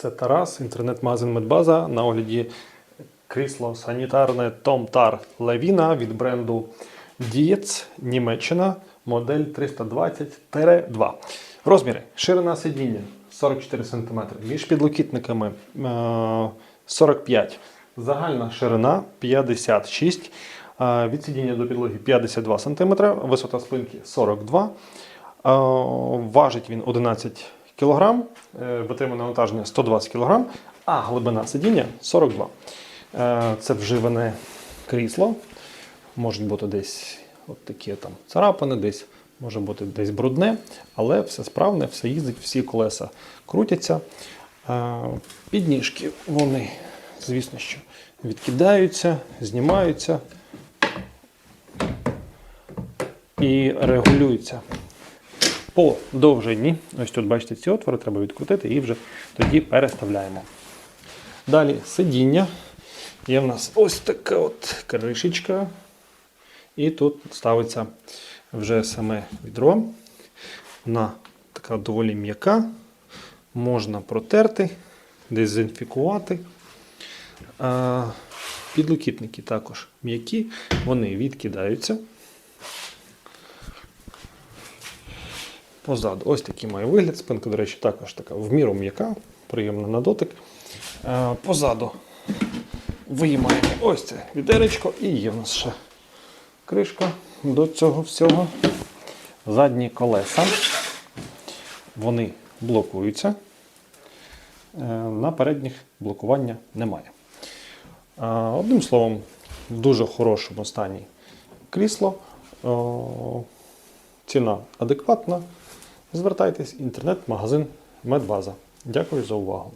Це Тарас, інтернет-магазин Медбаза. На огляді крісло санітарне Tomtar Levina від бренду Dietz, Німеччина, модель 320-2. Розміри. Ширина сидіння 44 см, між підлокітниками е, 45 Загальна ширина 56 е, від сидіння до підлоги 52 см, висота спинки 42 Е, Важить він 11 кг, витримане навантаження 120 кг, а глибина сидіння 42 Е, Це вживане крісло. Можуть бути десь от такі там царапини, десь може бути десь брудне, але все справне, все їздить, всі колеса крутяться. Е, Підніжки вони, звісно, що відкидаються, знімаються і регулюються по довжині. Ось тут бачите ці отвори, треба відкрутити і вже тоді переставляємо. Далі сидіння. Є в нас ось така от кришечка. І тут ставиться вже саме відро. Вона така доволі м'яка. Можна протерти, дезінфікувати. Підлокітники також м'які, вони відкидаються. Позаду ось такий має вигляд. Спинка, до речі, також така в міру м'яка, приємна на дотик. Е, Позаду виймаємо ось це відеречко і є в нас ще кришка до цього всього. Задні колеса. Вони блокуються. Е, На передніх блокування немає. Е, Одним словом, в дуже хорошому стані крісло. Ціна адекватна. Звертайтесь, інтернет-магазин Медваза. Дякую за увагу.